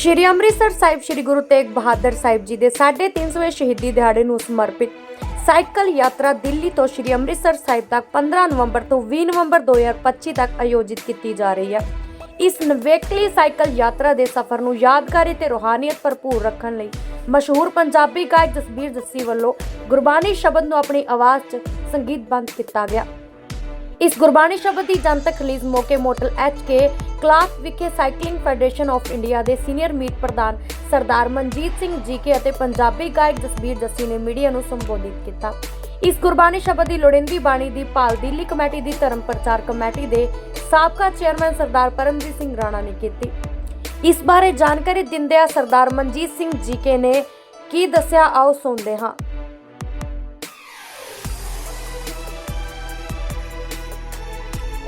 ਸ਼੍ਰੀ ਅੰਮ੍ਰਿਤਸਰ ਸਾਹਿਬ ਸ਼੍ਰੀ ਗੁਰੂ ਤੇਗ ਬਹਾਦਰ ਸਾਹਿਬ ਜੀ ਦੇ 350ਵੇਂ ਸ਼ਹੀਦੀ ਦਿਹਾੜੇ ਨੂੰ ਸਮਰਪਿਤ ਸਾਈਕਲ ਯਾਤਰਾ ਦਿੱਲੀ ਤੋਂ ਸ਼੍ਰੀ ਅੰਮ੍ਰਿਤਸਰ ਸਾਹਿਬ ਤੱਕ 15 ਨਵੰਬਰ ਤੋਂ 20 ਨਵੰਬਰ 2025 ਤੱਕ ਆਯੋਜਿਤ ਕੀਤੀ ਜਾ ਰਹੀ ਹੈ। ਇਸ ਨਵੇਕਲੀ ਸਾਈਕਲ ਯਾਤਰਾ ਦੇ ਸਫ਼ਰ ਨੂੰ ਯਾਦਗਾਰੀ ਤੇ ਰੋਹਾਨੀਅਤ ਭਰਪੂਰ ਰੱਖਣ ਲਈ ਮਸ਼ਹੂਰ ਪੰਜਾਬੀ ਗਾਇਕ ਜਸਬੀਰ ਜੱਸੀ ਵੱਲੋਂ ਗੁਰਬਾਣੀ ਸ਼ਬਦ ਨੂੰ ਆਪਣੀ ਆਵਾਜ਼ 'ਚ ਸੰਗੀਤਬੰਦ ਕੀਤਾ ਗਿਆ। ਇਸ ਗੁਰਬਾਣੀ ਸ਼ਬਦ ਦੀ ਜਨਤਕ ਰਿਲੀਜ਼ ਮੌਕੇ ਮੋਟਲ ਐਚ.ਕੇ ਕਲਾਸ ਵਿਖੇ ਸਾਈਕਲਿੰਗ ਫੈਡਰੇਸ਼ਨ ਆਫ ਇੰਡੀਆ ਦੇ ਸੀਨੀਅਰ ਮੀਤ ਪ੍ਰਧਾਨ ਸਰਦਾਰ ਮਨਜੀਤ ਸਿੰਘ ਜੀਕੇ ਅਤੇ ਪੰਜਾਬੀ ਗਾਇਕ ਜਸਬੀਰ ਜੱਸੀ ਨੇ ਮੀਡੀਆ ਨੂੰ ਸੰਬੋਧਿਤ ਕੀਤਾ। ਇਸ ਗੁਰਬਾਣੀ ਸ਼ਬਦ ਦੀ ਲੋੜੀਂਦੀ ਬਾਣੀ ਦੀ ਭਾਲ ਦਿੱਲੀ ਕਮੇਟੀ ਦੀ ਧਰਮ ਪ੍ਰਚਾਰ ਕਮੇਟੀ ਦੇ ਸਾਬਕਾ ਚੇਅਰਮੈਨ ਸਰਦਾਰ ਪਰਮਜੀਤ ਸਿੰਘ ਰਾਣਾ ਨੇ ਕੀਤੀ। ਇਸ ਬਾਰੇ ਜਾਣਕਾਰੀ ਦਿੰਦਿਆਂ ਸਰਦਾਰ ਮਨਜੀਤ ਸਿੰਘ ਜੀਕੇ ਨੇ ਕੀ ਦੱਸਿਆ ਆਓ ਸੁਣਦੇ ਹਾਂ।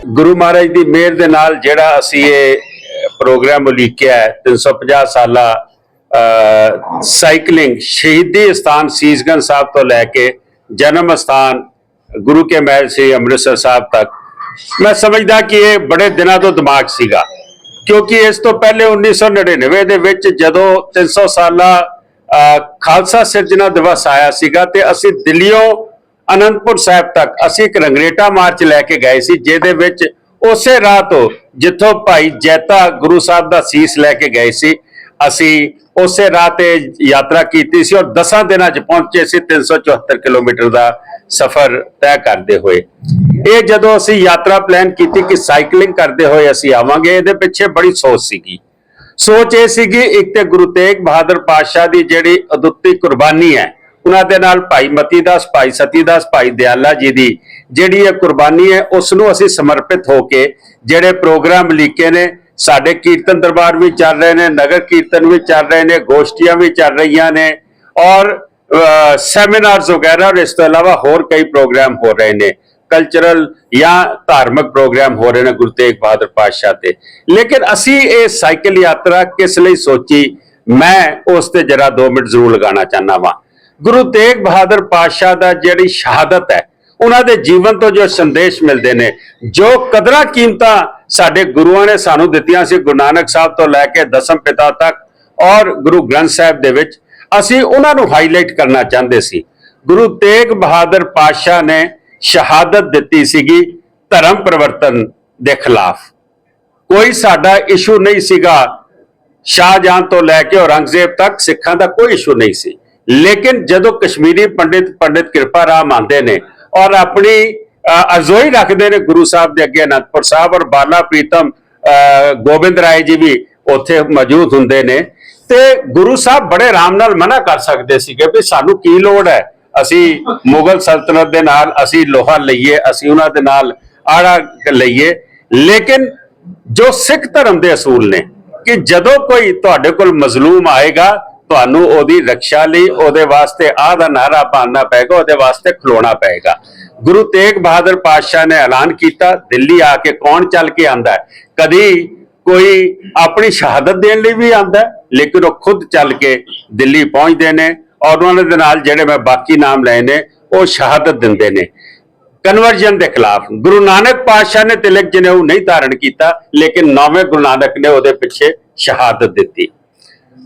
ਗੁਰੂ ਮਹਾਰਾਜ ਦੀ ਮਿਹਰ ਦੇ ਨਾਲ ਜਿਹੜਾ ਅਸੀਂ ਇਹ ਪ੍ਰੋਗਰਾਮ ਉਲੀਕਿਆ ਹੈ 350 ਸਾਲਾ ਅਹ, ਸਾਈਕਲਿੰਗ ਸ਼ਹੀਦੀ ਸਥਾਨ ਸੀਸਗੰਜ ਸਾਹਿਬ ਤੋਂ ਲੈ ਕੇ ਜਨਮ ਸਥਾਨ ਗੁਰੂ ਕੇ ਮਹਿਲ ਸੇ ਅੰਮ੍ਰਿਤਸਰ ਸਾਹਿਬ ਤੱਕ। ਮੈਂ ਸਮਝਦਾ ਕਿ ਇਹ ਬੜੇ ਦਿਨਾਂ ਤੋਂ ਦਿਮਾਗ ਸੀਗਾ ਕਿਉਂਕਿ ਇਸ ਤੋਂ ਪਹਿਲੇ 1999 ਦੇ ਵਿੱਚ ਜਦੋਂ 300 ਸਾਲਾ ਅਹ, ਖਾਲਸਾ ਸਿਰਜਣਾ ਦਿਵਸ ਆਇਆ ਸੀਗਾ ਤੇ ਅਸੀਂ ਦਿੱਲੀੋਂ ਅਨੰਦਪੁਰ ਸਾਹਿਬ ਤੱਕ ਅਸੀਂ ਇੱਕ ਰੰਗਰੇਟਾ ਮਾਰਚ ਲੈ ਕੇ ਗਏ ਸੀ, ਜਿਹਦੇ ਵਿੱਚ ਉਸੇ ਰਾਹ ਤੋਂ ਜਿੱਥੋਂ ਭਾਈ ਜੈਤਾ ਗੁਰੂ ਸਾਹਿਬ ਦਾ ਸੀਸ ਲੈ ਕੇ ਗਏ ਸੀ, ਅਸੀਂ ਉਸੇ ਰਾਹ ਤੇ ਯਾਤਰਾ ਕੀਤੀ ਸੀ ਔਰ 10 ਦਿਨਾਂ 'ਚ ਪਹੁੰਚੇ ਸੀ 374 ਕਿਲੋਮੀਟਰ ਦਾ ਸਫ਼ਰ ਤੈਅ ਕਰਦੇ ਹੋਏ। ਇਹ ਜਦੋਂ ਅਸੀਂ ਯਾਤਰਾ ਪਲਾਨ ਕੀਤੀ ਕਿ ਸਾਈਕਲਿੰਗ ਕਰਦੇ ਹੋਏ ਅਸੀਂ ਆਵਾਂਗੇ, ਇਹਦੇ ਪਿੱਛੇ ਬੜੀ ਸੋਚ ਸੀਗੀ। ਸੋਚ ਇਹ ਸੀਗੀ, ਇੱਕ ਤੇ ਗੁਰੂ ਤੇਗ ਬਹਾਦਰ ਪਾਤਸ਼ਾਹ ਦੀ ਜਿਹੜੀ ਅਦੁੱਤੀ ਕੁਰਬਾਨੀ ਹੈ ਉਹਨਾਂ ਦੇ ਨਾਲ ਭਾਈ ਮਤੀ ਦਾਸ, ਭਾਈ ਸਤੀ ਦਾਸ, ਭਾਈ ਦਿਆਲਾ ਜੀ ਦੀ ਜਿਹੜੀ ਇਹ ਕੁਰਬਾਨੀ ਹੈ ਉਸ ਨੂੰ ਅਸੀਂ ਸਮਰਪਿਤ ਹੋ ਕੇ ਜਿਹੜੇ ਪ੍ਰੋਗਰਾਮ ਲਿਖੇ ਨੇ, ਸਾਡੇ ਕੀਰਤਨ ਦਰਬਾਰ ਵੀ ਚੱਲ ਰਹੇ ਨੇ, ਨਗਰ ਕੀਰਤਨ ਵੀ ਚੱਲ ਰਹੇ ਨੇ, ਗੋਸ਼ਟੀਆਂ ਵੀ ਚੱਲ ਰਹੀਆਂ ਨੇ ਔਰ ਸੈਮੀਨਾਰਸ ਵਗੈਰਾ ਔਰ ਇਸ ਤੋਂ ਇਲਾਵਾ ਹੋਰ ਕਈ ਪ੍ਰੋਗਰਾਮ ਹੋ ਰਹੇ ਨੇ ਕਲਚਰਲ ਜਾਂ ਧਾਰਮਿਕ ਪ੍ਰੋਗਰਾਮ ਹੋ ਰਹੇ ਨੇ ਗੁਰੂ ਤੇਗ ਬਹਾਦਰ ਪਾਤਸ਼ਾਹ ਤੇ ਲੇਕਿਨ ਅਸੀਂ ਇਹ ਸਾਈਕਲ ਯਾਤਰਾ ਕਿਸ ਲਈ ਸੋਚੀ? ਮੈਂ ਉਸ ਤੇ ਜਰਾ 2 ਮਿੰਟ ਜ਼ਰੂਰ ਲਗਾਉਣਾ ਚਾਹਨਾ ਵਾਂ। ਗੁਰੂ ਤੇਗ ਬਹਾਦਰ ਪਾਤਸ਼ਾਹ ਦਾ ਜਿਹੜੀ ਸ਼ਹਾਦਤ ਹੈ, ਉਹਨਾਂ ਦੇ ਜੀਵਨ ਤੋਂ ਜੋ ਸੰਦੇਸ਼ ਮਿਲਦੇ ਨੇ, ਜੋ ਕਦਰਾਂ ਕੀਮਤਾਂ ਸਾਡੇ ਗੁਰੂਆਂ ਨੇ ਸਾਨੂੰ ਦਿੱਤੀਆਂ ਸੀ, ਗੁਰੂ ਨਾਨਕ ਸਾਹਿਬ ਤੋਂ ਲੈ ਕੇ ਦਸਮ ਪਿਤਾ ਤੱਕ ਔਰ ਗੁਰੂ ਗ੍ਰੰਥ ਸਾਹਿਬ ਦੇ ਵਿੱਚ, ਅਸੀਂ ਉਹਨਾਂ ਨੂੰ ਹਾਈਲਾਈਟ ਕਰਨਾ ਚਾਹੁੰਦੇ ਸੀ। ਗੁਰੂ ਤੇਗ ਬਹਾਦਰ ਪਾਤਸ਼ਾਹ ਨੇ ਸ਼ਹਾਦਤ ਦਿੱਤੀ ਸੀਗੀ ਧਰਮ ਪਰਿਵਰਤਨ ਦੇ ਖਿਲਾਫ। ਕੋਈ ਸਾਡਾ ਇਸ਼ੂ ਨਹੀਂ ਸੀਗਾ ਸ਼ਾਹਜਹਾਨ ਤੋਂ ਲੈ ਕੇ ਔਰੰਗਜ਼ੇਬ ਤੱਕ ਸਿੱਖਾਂ ਦਾ ਕੋਈ ਇਸ਼ੂ ਨਹੀਂ ਸੀ। ਲੇਕਿਨ ਜਦੋਂ ਕਸ਼ਮੀਰੀ ਪੰਡਿਤ ਪੰਡਿਤ ਕਿਰਪਾ ਰਾਮ ਆਉਂਦੇ ਨੇ ਔਰ ਆਪਣੀ ਅ, ਅਰਜ਼ੋਈ ਰੱਖਦੇ ਨੇ ਗੁਰੂ ਸਾਹਿਬ ਦੇ ਅੱਗੇ ਅਨੰਦਪੁਰ ਸਾਹਿਬ ਔਰ ਬਾਲਾ ਪ੍ਰੀਤਮ ਗੋਬਿੰਦ ਰਾਏ ਜੀ ਵੀ ਉੱਥੇ ਮੌਜੂਦ ਹੁੰਦੇ ਨੇ ਤੇ ਗੁਰੂ ਸਾਹਿਬ ਬੜੇ ਆਰਾਮ ਨਾਲ ਮਨਾ ਕਰ ਸਕਦੇ ਸੀਗੇ ਵੀ ਸਾਨੂੰ ਕੀ ਲੋੜ ਹੈ? ਅਸੀਂ ਮੁਗਲ ਸਲਤਨਤ ਦੇ ਨਾਲ ਅਸੀਂ ਲੋਹਾ ਲਈਏ ਅਸੀਂ ਉਹਨਾਂ ਦੇ ਨਾਲ ਆੜਾ ਲਈਏ। ਲੇਕਿਨ ਜੋ ਸਿੱਖ ਧਰਮ ਦੇ ਅਸੂਲ ਨੇ ਕਿ ਜਦੋਂ ਕੋਈ ਤੁਹਾਡੇ ਕੋਲ ਮਜ਼ਲੂਮ ਆਏਗਾ ਤੁਹਾਨੂੰ ਉਹਦੀ ਰੱਖਿਆ ਲਈ, ਉਹਦੇ ਵਾਸਤੇ ਆਹ ਦਾ ਨਾਰਾ ਪਾਣਾ ਪਏਗਾ, ਉਹਦੇ ਵਾਸਤੇ ਖਲੋਣਾ ਪਏਗਾ। ਗੁਰੂ ਤੇਗ ਬਹਾਦਰ ਪਾਤਸ਼ਾਹ ਨੇ ਐਲਾਨ ਕੀਤਾ, ਦਿੱਲੀ ਆ ਕੇ ਕੌਣ ਚੱਲ ਕੇ ਆਂਦਾ? ਕਦੀ ਕੋਈ ਆਪਣੀ ਸ਼ਹਾਦਤ ਦੇਣ ਲਈ ਵੀ ਆਂਦਾ, ਲੇਕਿਨ ਉਹ ਖੁਦ ਚੱਲ ਕੇ ਦਿੱਲੀ ਪਹੁੰਚਦੇ ਨੇ ਔਰ ਉਹਨਾਂ ਦੇ ਨਾਲ ਜਿਹੜੇ ਮੈਂ ਬਾਕੀ ਨਾਮ ਲਏ ਨੇ, ਉਹ ਸ਼ਹਾਦਤ ਦਿੰਦੇ ਨੇ। ਕਨਵਰਜਨ ਦੇ ਖਿਲਾਫ, ਗੁਰੂ ਨਾਨਕ ਪਾਤਸ਼ਾਹ ਨੇ ਤਿਲਕ ਜਨੇਊ ਨਹੀਂ ਧਾਰਨ ਕੀਤਾ, ਲੇਕਿਨ ਨੌਵੇਂ ਗੁਰੂ ਨਾਨਕ ਨੇ ਉਹਦੇ ਪਿੱਛੇ ਸ਼ਹਾਦਤ ਦਿੱਤੀ।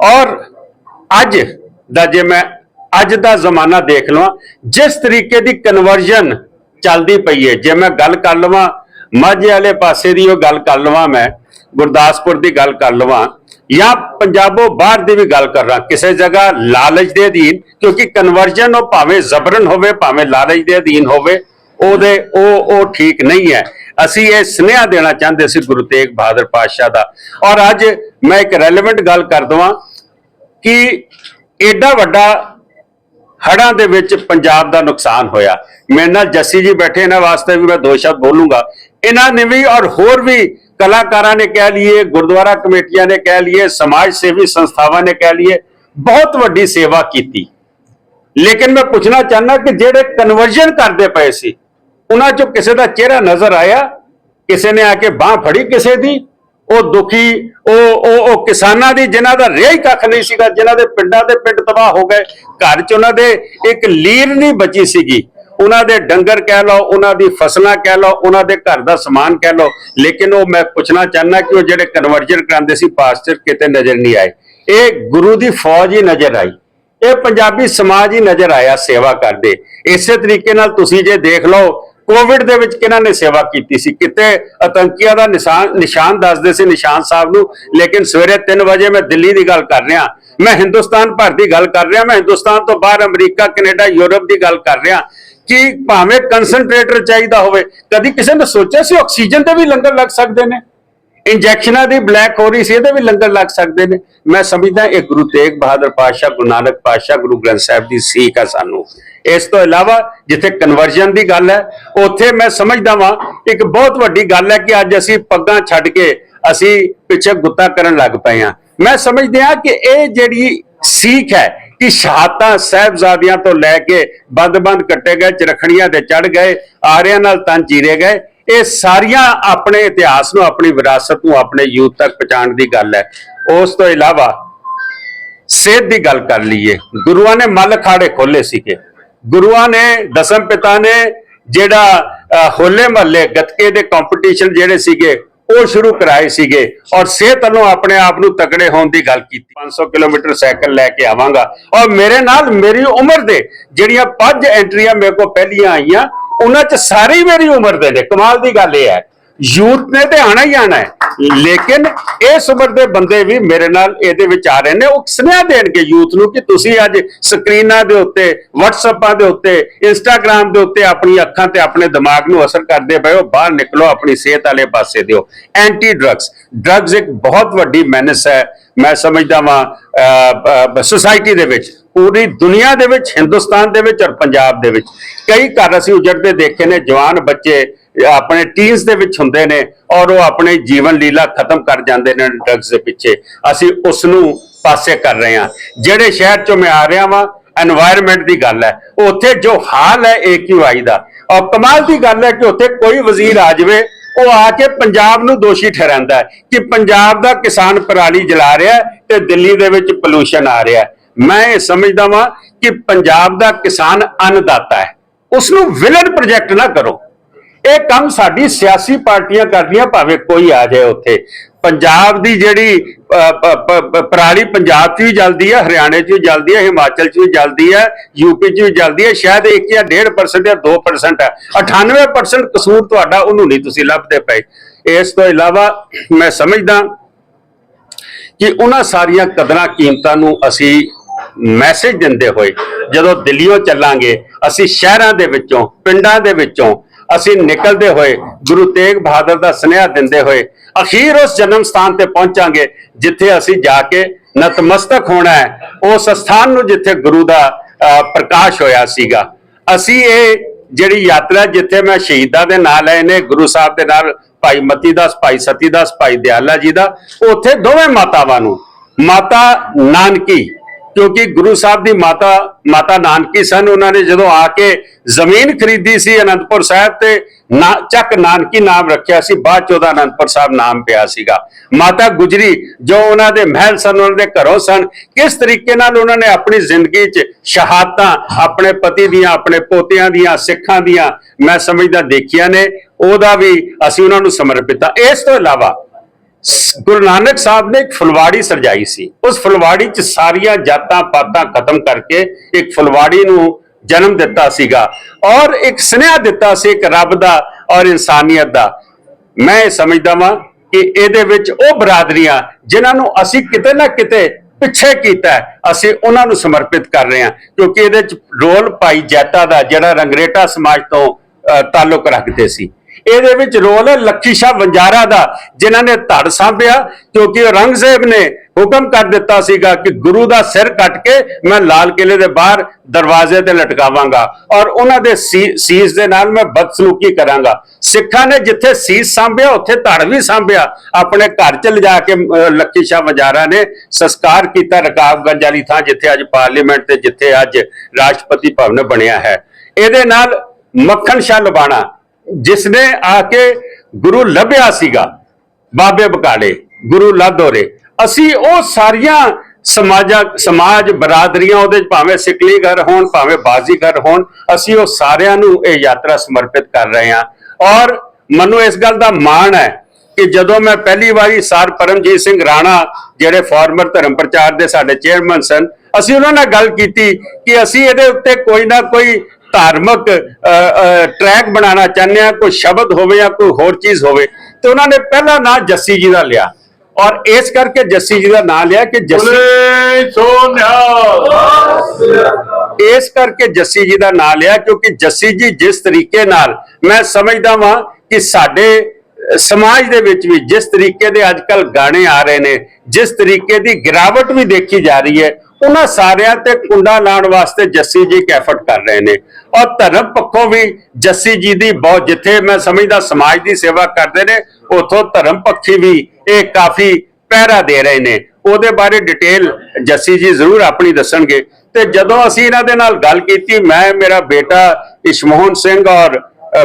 ਔਰ ਅੱਜ ਦਾ ਜੇ ਮੈਂ ਅੱਜ ਦਾ ਜ਼ਮਾਨਾ ਦੇਖ ਲਵਾਂ, ਜਿਸ ਤਰੀਕੇ ਦੀ ਕਨਵਰਜਨ ਚੱਲਦੀ ਪਈ ਹੈ, ਜੇ ਮੈਂ ਗੱਲ ਕਰ ਲਵਾਂ, ਮਾਝੇ ਵਾਲੇ ਪਾਸੇ ਦੀ ਉਹ ਗੱਲ ਕਰ ਲਵਾਂ ਮੈਂ, ਗੁਰਦਾਸਪੁਰ ਦੀ ਗੱਲ ਕਰ ਲਵਾਂ, ਜਾਂ ਪੰਜਾਬੋਂ ਬਾਹਰ ਦੀ ਵੀ ਗੱਲ ਕਰ ਰਹਾ ਕਿਸੇ ਜਗ੍ਹਾ ਲਾਲਚ ਦੇ ਅਧੀਨ, ਕਿਉਂਕਿ ਕਨਵਰਜਨ ਉਹ ਭਾਵੇਂ ਜ਼ਬਰਨ ਹੋਵੇ, ਭਾਵੇਂ ਲਾਲਚ ਦੇ ਅਧੀਨ ਹੋਵੇ, ਉਹਦੇ ਉਹ ਉਹ ਠੀਕ ਨਹੀਂ ਹੈ। ਅਸੀਂ ਇਹ ਸੁਨੇਹਾ ਦੇਣਾ ਚਾਹੁੰਦੇ ਸੀ ਗੁਰੂ ਤੇਗ ਬਹਾਦਰ ਪਾਤਸ਼ਾਹ ਦਾ। ਔਰ ਅੱਜ ਮੈਂ ਇੱਕ ਰੈਲੇਵੈਂਟ ਗੱਲ ਕਰ ਦਵਾਂ ਕਿ ਐਡਾ ਵੱਡਾ ਹੜ੍ਹਾਂ ਦੇ ਵਿੱਚ ਪੰਜਾਬ ਦਾ ਨੁਕਸਾਨ ਹੋਇਆ। ਮੇਰੇ ਨਾਲ ਜੱਸੀ ਜੀ ਬੈਠੇ, ਇਹਨਾਂ ਵਾਸਤੇ ਵੀ ਮੈਂ ਦੋ ਸ਼ਬਦ ਬੋਲੂੰਗਾ। ਇਹਨਾਂ ਨੇ ਵੀ ਔਰ ਹੋਰ ਵੀ ਕਲਾਕਾਰਾਂ ਨੇ ਕਹਿ ਲਈਏ, ਗੁਰਦੁਆਰਾ ਕਮੇਟੀਆਂ ਨੇ ਕਹਿ ਲਈਏ, ਸਮਾਜ ਸੇਵੀ ਸੰਸਥਾਵਾਂ ਨੇ ਕਹਿ ਲਈਏ, ਬਹੁਤ ਵੱਡੀ ਸੇਵਾ ਕੀਤੀ। ਲੇਕਿਨ ਮੈਂ ਪੁੱਛਣਾ ਚਾਹਨਾ ਕਿ ਜਿਹੜੇ ਕਨਵਰਜਨ ਕਰਦੇ ਪਏ ਸੀ, ਉਹਨਾਂ ਚੋਂ ਕਿਸੇ ਦਾ ਚਿਹਰਾ ਨਜ਼ਰ ਆਇਆ? ਕਿਸੇ ਨੇ ਆ ਕੇ ਬਾਹ ਫੜੀ ਕਿਸੇ ਦੀ? ਉਹ ਦੁਖੀ, ਉਹ ਉਹ ਉਹ ਕਿਸਾਨਾਂ ਦੀ ਜਿਨ੍ਹਾਂ ਦਾ ਰਿਹਾ ਹੀ ਕੱਖ ਨਹੀਂ ਸੀਗਾ, ਜਿਨ੍ਹਾਂ ਦੇ ਪਿੰਡਾਂ ਦੇ ਪਿੰਡ ਤਬਾਹ ਹੋ ਗਏ, ਘਰ 'ਚ ਉਹਨਾਂ ਦੇ ਇੱਕ ਲੀਰ ਨਹੀਂ ਬਚੀ ਸੀਗੀ। ਉਹਨਾਂ ਦੇ ਡੰਗਰ ਕਹਿ ਲਓ, ਉਹਨਾਂ ਦੀ ਫਸਲਾਂ ਕਹਿ ਲਓ, ਉਹਨਾਂ ਦੇ ਘਰ ਦਾ ਸਮਾਨ ਕਹਿ ਲਓ, ਲੇਕਿਨ ਉਹ ਮੈਂ ਪੁੱਛਣਾ ਚਾਹਨਾ ਕਿ ਉਹ ਜਿਹੜੇ ਕਨਵਰਜਨ ਕਰਾਉਂਦੇ ਸੀ ਪਾਸਟਰ ਕਿਤੇ ਨਜ਼ਰ ਨਹੀਂ ਆਏ। ਇਹ ਗੁਰੂ ਦੀ ਫੌਜ ਹੀ ਨਜ਼ਰ ਆਈ। ਇਹ ਪੰਜਾਬੀ ਸਮਾਜ ਹੀ ਨਜ਼ਰ ਆਇਆ ਸੇਵਾ ਕਰਦੇ। ਇਸੇ ਤਰੀਕੇ ਨਾਲ ਤੁਸੀਂ ਜੇ ਦੇਖ ਲਓ ਕੋਵਿਡ ਦੇ ਵਿੱਚ ਕਿਹਨਾਂ ਨੇ ਸੇਵਾ ਕੀਤੀ ਸੀ? ਕਿਤੇ ਆਤੰਕੀਆਂ ਦਾ ਨਿਸ਼ਾਨ ਨਿਸ਼ਾਨ ਦੱਸਦੇ ਸੀ ਨਿਸ਼ਾਨ ਸਾਹਿਬ ਨੂੰ, ਲੇਕਿਨ ਸਵੇਰੇ 3 ਵਜੇ ਮੈਂ ਦਿੱਲੀ ਦੀ ਗੱਲ ਕਰ ਰਿਹਾ। ਮੈਂ ਹਿੰਦੁਸਤਾਨ ਭਰ ਦੀ ਗੱਲ ਕਰ ਰਿਹਾ। ਮੈਂ ਹਿੰਦੁਸਤਾਨ ਤੋਂ ਬਾਹਰ ਅਮਰੀਕਾ, ਕੈਨੇਡਾ, ਯੂਰਪ ਦੀ ਗੱਲ ਕਰ ਰਿਹਾ। ਕਿ ਭਾਵੇਂ ਕਨਸੈਂਟਰੇਟਰ ਚਾਹੀਦਾ ਹੋਵੇ, ਕਦੀ ਕਿਸੇ ਨੇ ਸੋਚਿਆ ਸੀ ਆਕਸੀਜਨ ਤੇ ਵੀ ਲੰਗਰ ਲੱਗ ਸਕਦੇ ਨੇ? ਇੰਜੈਕਸ਼ਨਾਂ ਦੀ ਬਲੈਕ ਹੋ ਰਹੀ ਸੀ, ਇਹਦੇ ਵੀ ਲੰਗਰ ਲੱਗ ਸਕਦੇ ਨੇ। ਮੈਂ ਸਮਝਦਾ ਇਹ ਗੁਰੂ ਤੇਗ ਬਹਾਦਰ ਪਾਤਸ਼ਾਹ, ਗੁਰੂ ਨਾਨਕ ਪਾਤਸ਼ਾਹ, ਗੁਰੂ ਗ੍ਰੰਥ ਸਾਹਿਬ ਦੀ ਸੀਖ ਆ ਸਾਨੂੰ। ਇਸ ਤੋਂ ਇਲਾਵਾ ਜਿੱਥੇ ਕਨਵਰਜਨ ਦੀ ਗੱਲ ਹੈ, ਉੱਥੇ ਮੈਂ ਸਮਝਦਾ ਵਾਂ, ਇੱਕ ਬਹੁਤ ਵੱਡੀ ਗੱਲ ਹੈ ਕਿ ਅੱਜ ਅਸੀਂ ਪੱਗਾਂ ਛੱਡ ਕੇ ਅਸੀਂ ਪਿੱਛੇ ਗੁੱਤਾ ਕਰਨ ਲੱਗ ਪਏ ਆ ਮੈਂ ਸਮਝਦੇ ਆ ਕਿ ਇਹ ਜਿਹੜੀ ਸੀਖ ਹੈ, ਕਿ ਸ਼ਹਾਦਤਾਂ ਸਾਹਿਬਜ਼ਾਦਿਆਂ ਤੋਂ ਲੈ ਕੇ ਬੰਦ-ਬੰਦ ਕੱਟੇ ਗਏ, ਚਰਖੜੀਆਂ ਤੇ ਚੜ ਗਏ, ਆਰਿਆਂ ਨਾਲ ਤਨ ਚੀਰੇ ਗਏ ਇਹ ਸਾਰੀਆਂ ਆਪਣੇ ਇਤਿਹਾਸ ਨੂੰ, ਆਪਣੀ ਵਿਰਾਸਤ ਨੂੰ, ਆਪਣੇ ਯੂਥ ਤੱਕ ਪਹੁੰਚਾਉਣ ਦੀ ਗੱਲ ਹੈ। ਉਸ ਤੋਂ ਇਲਾਵਾ ਸਿਹਤ ਦੀ ਗੱਲ ਕਰ ਲਈਏ। ਗੁਰੂਆਂ ਨੇ ਮੱਲ ਖਾੜੇ ਖੋਲੇ ਸੀਗੇ। ਗੁਰੂਆਂ ਨੇ, ਦਸਮ ਪਿਤਾ ਨੇ ਜਿਹੜਾ ਹੋਲੇ ਮਹੱਲੇ, ਗੱਤਕੇ ਦੇ ਕੰਪੀਟੀਸ਼ਨ ਜਿਹੜੇ ਸੀਗੇ, ਉਹ ਸ਼ੁਰੂ ਕਰਾਏ ਸੀਗੇ ਔਰ ਸਿਹਤ ਵੱਲੋਂ ਆਪਣੇ ਆਪ ਨੂੰ ਤਕੜੇ ਹੋਣ ਦੀ ਗੱਲ ਕੀਤੀ। 500 ਕਿਲੋਮੀਟਰ ਸਾਈਕਲ ਲੈ ਕੇ ਆਵਾਂਗਾ। ਔਰ ਮੇਰੇ ਨਾਲ ਮੇਰੀ ਉਮਰ ਦੇ ਜਿਹੜੀਆਂ ਪੰਜ ਐਂਟਰੀਆਂ ਮੇਰੇ ਕੋਲ ਪਹਿਲੀਆਂ ਆਈਆਂ ਉਹਨਾਂ 'ਚ ਸਾਰੇ ਮੇਰੀ ਉਮਰ ਦੇ ਨੇ। ਕਮਾਲ ਦੀ ਗੱਲ ਇਹ ਹੈ। ਯੂਥ ਨੇ ਤੇ ਆਣਾ ਹੀ ਆਣਾ ਹੈ। ਲੇਕਿਨ ਇਸ ਉਮਰ ਦੇ ਬੰਦੇ ਵੀ ਮੇਰੇ ਨਾਲ ਇਹਦੇ ਵਿੱਚ ਆ ਰਹੇ ਨੇ। ਉਹ ਸੁਨੇਹਾ ਦੇਣਗੇ ਯੂਥ ਨੂੰ ਕਿ ਤੁਸੀਂ ਅੱਜ ਸਕਰੀਨਾਂ ਦੇ ਉੱਤੇ WhatsAppaਂ ਦੇ ਉੱਤੇ, Instagram ਦੇ ਉੱਤੇ ਆਪਣੀ ਅੱਖਾਂ ਤੇ ਆਪਣੇ ਦਿਮਾਗ ਨੂੰ ਅਸਰ ਕਰਦੇ ਪਏ ਹੋ। ਬਾਹਰ ਨਿਕਲੋ, ਆਪਣੀ ਸਿਹਤ ਵਾਲੇ ਪਾਸੇ ਦਿਓ। ਐਂਟੀ ਡਰੱਗਸ ਡਰੱਗਸ ਇੱਕ ਬਹੁਤ ਵੱਡੀ ਮੈਨਸ ਹੈ। ਮੈਂ ਸਮਝਦਾ ਵਾਂ ਸੋਸਾਇਟੀ ਦੇ ਵਿੱਚ। ਪੂਰੀ ਦੁਨੀਆ ਦੇ ਵਿੱਚ, ਹਿੰਦੁਸਤਾਨ ਦੇ ਵਿੱਚ ਔਰ ਪੰਜਾਬ ਦੇ ਵਿੱਚ। ਕਈ ਘਰ ਅਸੀਂ ਉਜੜਦੇ ਦੇਖੇ ਨੇ, ਜਵਾਨ ਬੱਚੇ ਆਪਣੇ ਟੀਨਸ ਦੇ ਵਿੱਚ ਹੁੰਦੇ ਨੇ ਔਰ ਉਹ ਆਪਣੇ ਜੀਵਨ ਲੀਲਾ ਖਤਮ ਕਰ ਜਾਂਦੇ ਨੇ ਡਰੱਗਸ ਦੇ ਪਿੱਛੇ। ਅਸੀਂ ਉਸ ਨੂੰ ਪਾਸੇ ਕਰ ਰਹੇ ਹਾਂ। ਜਿਹੜੇ ਸ਼ਹਿਰ ਚੋਂ ਮੈਂ ਆ ਰਿਹਾ ਵਾਂ এনवायरमेंट ਦੀ ਗੱਲ ਹੈ। ਉੱਥੇ ਜੋ ਹਾਲ ਹੈ ਏਕਿਊਆਈ ਦਾ। ਔਰ ਕਮਾਲ ਦੀ ਗੱਲ ਹੈ ਕਿ ਉੱਥੇ ਕੋਈ ਵਜ਼ੀਰ ਆ ਜਾਵੇ, ਉਹ ਆ ਕੇ ਪੰਜਾਬ ਨੂੰ ਦੋਸ਼ੀ ਠਹਿਰਾਉਂਦਾ ਕਿ ਪੰਜਾਬ ਦਾ ਕਿਸਾਨ ਪਰਾਲੀ ਜਲਾ ਰਿਹਾ ਤੇ ਦਿੱਲੀ ਦੇ ਵਿੱਚ ਪੋਲੂਸ਼ਨ ਆ ਰਿਹਾ ਮੈਂ ਇਹ ਸਮਝਦਾ ਵਾਂ ਕਿ ਪੰਜਾਬ ਦਾ ਕਿਸਾਨ ਅੰਨਦਾਤਾ ਹੈ। ਉਸ ਨੂੰ ਵਿਲਨ ਪ੍ਰੋਜੈਕਟ ਨਾ ਕਰੋ। ਇਹ ਕੰਮ ਸਾਡੀ ਸਿਆਸੀ ਪਾਰਟੀਆਂ ਕਰਦੀਆਂ ਭਾਵੇਂ ਕੋਈ ਆ ਜਾਏ ਉੱਥੇ। ਪੰਜਾਬ ਦੀ ਜਿਹੜੀ ਪਰਾਲੀ ਪੰਜਾਬ 'ਚ ਵੀ ਜਲਦੀ ਹੈ ਹਰਿਆਣੇ 'ਚ ਵੀ ਜਲਦੀ ਹੈ ਹਿਮਾਚਲ 'ਚ ਵੀ ਜਲਦੀ ਹੈ ਯੂਪੀ 'ਚ ਵੀ ਜਲਦੀ ਹੈ ਸ਼ਾਇਦ 1 ਜਾਂ 1.5% ਜਾਂ 2% ਹੈ 98% ਕਸੂਰ ਤੁਹਾਡਾ, ਉਹਨੂੰ ਨਹੀਂ ਤੁਸੀਂ ਲੱਭਦੇ ਪਏ। ਇਸ ਤੋਂ ਇਲਾਵਾ ਮੈਂ ਸਮਝਦਾ ਕਿ ਉਹਨਾਂ ਸਾਰੀਆਂ ਕਦਰਾਂ ਕੀਮਤਾਂ ਨੂੰ ਅਸੀਂ ਮੈਸੇਜ ਦਿੰਦੇ ਹੋਏ ਜਦੋਂ ਦਿੱਲੀੋਂ ਚੱਲਾਂਗੇ ਅਸੀਂ ਸ਼ਹਿਰਾਂ ਦੇ ਵਿੱਚੋਂ ਪਿੰਡਾਂ ਦੇ ਵਿੱਚੋਂ ਅਸੀਂ ਨਿਕਲਦੇ ਹੋਏ ਗੁਰੂ ਤੇਗ ਬਹਾਦਰ ਦਾ ਸੁਨੇਹਾ ਦਿੰਦੇ ਹੋਏ ਅਖੀਰ ਉਸ ਜਨਮ ਸਥਾਨ ਤੇ ਪਹੁੰਚਾਂਗੇ ਜਿੱਥੇ ਅਸੀਂ ਜਾ ਕੇ ਨਤਮਸਤਕ ਹੋਣਾ ਹੈ। ਉਸ ਸਥਾਨ ਨੂੰ ਜਿੱਥੇ ਗੁਰੂ ਦਾ ਅਹ, ਪ੍ਰਕਾਸ਼ ਹੋਇਆ ਸੀਗਾ। ਅਸੀਂ ਇਹ ਜਿਹੜੀ ਯਾਤਰਾ ਜਿੱਥੇ ਮੈਂ ਸ਼ਹੀਦਾਂ ਦੇ ਨਾਲ ਲਏ ਨੇ ਗੁਰੂ ਸਾਹਿਬ ਦੇ ਨਾਲ ਭਾਈ ਮਤੀ ਦਾਸ ਭਾਈ ਸਤੀ ਦਾਸ ਭਾਈ ਦਿਆਲਾ ਜੀ ਦਾ ਉੱਥੇ ਦੋਵੇਂ ਮਾਤਾਵਾਂ ਨੂੰ ਮਾਤਾ ਨਾਨਕੀ ਕਿਉਂਕਿ ਗੁਰੂ ਸਾਹਿਬ ਦੀ ਮਾਤਾ ਮਾਤਾ ਨਾਨਕੀ ਸਨ। ਉਹਨਾਂ ਨੇ ਜਦੋਂ ਆ ਕੇ ਜ਼ਮੀਨ ਖਰੀਦੀ ਸੀ ਅਨੰਦਪੁਰ ਸਾਹਿਬ ਤੇ, ਨਾ, ਚੱਕ ਨਾਨਕੀ ਨਾਮ ਰੱਖਿਆ ਸੀ। ਬਾਅਦ ਚ ਉਹਦਾ ਅਨੰਦਪੁਰ ਸਾਹਿਬ ਨਾਮ ਪਿਆ ਸੀਗਾ। ਮਾਤਾ ਗੁਜਰੀ ਜੋ ਉਹਨਾਂ ਦੇ ਮਹਿਲ ਸਨ, ਉਹਨਾਂ ਦੇ ਘਰੋਂ ਸਨ, ਕਿਸ ਤਰੀਕੇ ਨਾਲ ਉਹਨਾਂ ਨੇ ਆਪਣੀ ਜ਼ਿੰਦਗੀ 'ਚ ਸ਼ਹਾਦਤਾਂ ਆਪਣੇ ਪਤੀ ਦੀਆਂ, ਆਪਣੇ ਪੋਤਿਆਂ ਦੀਆਂ, ਸਿੱਖਾਂ ਦੀਆਂ, ਮੈਂ ਸਮਝਦਾ ਦੇਖੀਆਂ ਨੇ, ਉਹਦਾ ਵੀ ਅਸੀਂ ਉਹਨਾਂ ਨੂੰ ਸਮਰਪਿਤ ਆ ਇਸ ਤੋਂ ਇਲਾਵਾ ਗੁਰੂ ਨਾਨਕ ਸਾਹਿਬ ਨੇ ਇੱਕ ਫੁਲਵਾੜੀ ਸਰਜਾਈ ਸੀ। ਉਸ ਫੁਲਵਾੜੀ 'ਚ ਸਾਰੀਆਂ ਜਾਤਾਂ ਪਾਤਾਂ ਖਤਮ ਕਰਕੇ ਇੱਕ ਫੁਲਵਾੜੀ ਨੂੰ ਜਨਮ ਦਿੱਤਾ ਸੀਗਾ ਔਰ ਇੱਕ ਸੁਨੇਹਾ ਦਿੱਤਾ ਸੀ ਇੱਕ ਰੱਬ ਦਾ ਔਰ ਇਨਸਾਨੀਅਤ ਦਾ। ਮੈਂ ਇਹ ਸਮਝਦਾ ਵਾਂ ਕਿ ਇਹਦੇ ਵਿੱਚ ਉਹ ਬਰਾਦਰੀਆਂ ਜਿਨ੍ਹਾਂ ਨੂੰ ਅਸੀਂ ਕਿਤੇ ਨਾ ਕਿਤੇ ਪਿੱਛੇ ਕੀਤਾ ਅਸੀਂ ਉਹਨਾਂ ਨੂੰ ਸਮਰਪਿਤ ਕਰ ਰਹੇ ਹਾਂ ਕਿਉਂਕਿ ਇਹਦੇ ਚ ਰੋਲ ਭਾਈ ਜੈਤਾ ਦਾ ਜਿਹੜਾ ਰੰਗਰੇਟਾ ਸਮਾਜ ਤੋਂ ਅਹ, ਤਾਲੁਕ ਰੱਖਦੇ ਸੀ। ਇਹਦੇ ਵਿੱਚ ਰੋਲ ਹੈ ਲੱਖੀ ਸ਼ਾਹ ਵੰਜਾਰਾ ਦਾ ਜਿਨ੍ਹਾਂ ਨੇ ਧੜ ਸਾਂਭਿਆ ਕਿਉਂਕਿ ਔਰੰਗਜ਼ੇਬ ਨੇ ਹੁਕਮ ਕਰ ਦਿੱਤਾ ਸੀਗਾ ਕਿ ਗੁਰੂ ਦਾ ਸਿਰ ਕੱਟ ਕੇ ਮੈਂ ਲਾਲ ਕਿਲੇ ਦੇ ਬਾਹਰ ਦਰਵਾਜ਼ੇ ਤੇ ਲਟਕਾਵਾਂਗਾ ਔਰ ਉਹਨਾਂ ਦੇ ਸੀਸ ਦੇ ਨਾਲ ਮੈਂ ਬਦਸਲੂਕੀ ਕਰਾਂਗਾ। ਸਿੱਖਾਂ ਨੇ ਜਿੱਥੇ ਸੀਸ ਸਾਂਭਿਆ ਉੱਥੇ ਧੜ ਵੀ ਸਾਂਭਿਆ। ਆਪਣੇ ਘਰ ਚ ਲਿਜਾ ਕੇ ਅਹ, ਲੱਖੀ ਸ਼ਾਹ ਵੰਜਾਰਾ ਨੇ ਸੰਸਕਾਰ ਕੀਤਾ ਰਕਾਬਗੰਜ ਵਾਲੀ ਥਾਂ ਜਿੱਥੇ ਅੱਜ ਪਾਰਲੀਮੈਂਟ ਤੇ ਜਿੱਥੇ ਅੱਜ ਰਾਸ਼ਟਰਪਤੀ ਭਵਨ ਬਣਿਆ ਹੈ। ਇਹਦੇ ਨਾਲ ਮੱਖਣ ਸ਼ਾਹ ਲਬਾਣਾ ਜਿਸ ਨੇ ਆ ਕੇ ਗੁਰੂ ਲੱਭਿਆ ਸੀਗਾ, ਬਾਬੇ ਬਕਾਲੇ, ਗੁਰੂ ਲਾਦੋਰੇ ਅਸੀਂ ਉਹ ਸਾਰੀਆਂ ਸਮਾਜਾਂ, ਸਮਾਜ ਬਰਾਦਰੀਆਂ, ਉਹਦੇ ਭਾਵੇਂ ਸਿਕਲੀ ਘਰ ਹੋਣ, ਭਾਵੇਂ ਬਾਜ਼ੀ ਘਰ ਹੋਣ, ਅਸੀਂ ਉਹ ਸਾਰਿਆਂ ਨੂੰ ਇਹ ਯਾਤਰਾ ਸਮਰਪਿਤ ਕਰ ਰਹੇ ਹਾਂ। ਔਰ ਮੈਨੂੰ ਇਸ ਗੱਲ ਦਾ ਮਾਣ ਹੈ ਕਿ ਜਦੋਂ ਮੈਂ ਪਹਿਲੀ ਵਾਰੀ ਸਰ ਪਰਮਜੀਤ ਸਿੰਘ ਰਾਣਾ, ਜਿਹੜੇ ਫਾਰਮਰ ਧਰਮ ਪ੍ਰਚਾਰ ਦੇ ਸਾਡੇ ਚੇਅਰਮੈਨ ਸਨ, ਅਸੀਂ ਉਹਨਾਂ ਨਾਲ ਗੱਲ ਕੀਤੀ ਕਿ ਅਸੀਂ ਇਹਦੇ ਉੱਤੇ ਕੋਈ ਨਾ ਕੋਈ ਧਾਰਮਿਕ ਟਰੈਕ ਬਣਾਉਣਾ ਚਾਹੁੰਦੇ ਹਾਂ ਕੋਈ ਸ਼ਬਦ ਹੋਵੇ ਜਾਂ ਕੋਈ ਹੋਰ ਚੀਜ਼ ਹੋਵੇ ਤੇ ਉਹਨਾਂ ਨੇ ਪਹਿਲਾ ਨਾਂ ਜੱਸੀ ਜੀ ਦਾ ਲਿਆ। ਔਰ ਇਸ ਕਰਕੇ ਜੱਸੀ ਜੀ ਦਾ ਨਾਂ ਲਿਆ ਕਿ ਜੱਸੀ ਸੋਨਿਆ। ਇਸ ਕਰਕੇ ਜੱਸੀ ਜੀ ਦਾ ਨਾਮ ਲਿਆ ਕਿਉਂਕਿ ਜੱਸੀ ਜੀ ਜਿਸ ਤਰੀਕੇ ਨਾਲ ਮੈਂ ਸਮਝਦਾ ਵਾਂ ਕਿ ਸਾਡੇ ਸਮਾਜ ਦੇ ਵਿੱਚ ਵੀ ਜਿਸ ਤਰੀਕੇ ਦੇ ਅੱਜਕੱਲ ਗਾਣੇ ਆ ਰਹੇ ਨੇ ਜਿਸ ਤਰੀਕੇ ਦੀ ਗਿਰਾਵਟ ਵੀ ਦੇਖੀ ਜਾ ਰਹੀ ਹੈ ਉਹਨਾਂ ਸਾਰਿਆਂ ਤੇ ਕੁੰਡਾ ਲਾਉਣ ਵਾਸਤੇ ਜੱਸੀ ਜੀ ਕੈਫਟ ਕਰ ਰਹੇ ਨੇ। ਔਰ ਧਰਮ ਪੱਖੋਂ ਵੀ ਜੱਸੀ ਜੀ ਦੀ ਬਹੁਤ, ਜਿੱਥੇ ਮੈਂ ਸਮਝਦਾ ਸਮਾਜ ਦੀ ਸੇਵਾ ਕਰਦੇ ਨੇ, ਉਥੋਂ ਧਰਮ ਪੱਖੀ ਵੀ ਇਹ ਕਾਫੀ ਪਹਿਰਾ ਦੇ ਰਹੇ ਨੇ। ਉਹਦੇ ਬਾਰੇ ਡਿਟੇਲ ਜੱਸੀ ਜੀ ਜ਼ਰੂਰ ਆਪਣੀ ਦੱਸਣਗੇ। ਤੇ ਜਦੋਂ ਅਸੀਂ ਇਹਨਾਂ ਦੇ ਨਾਲ ਗੱਲ ਕੀਤੀ, ਮੈਂ, ਮੇਰਾ ਬੇਟਾ ਇਸ਼ਮੋਹਨ ਸਿੰਘ ਔਰ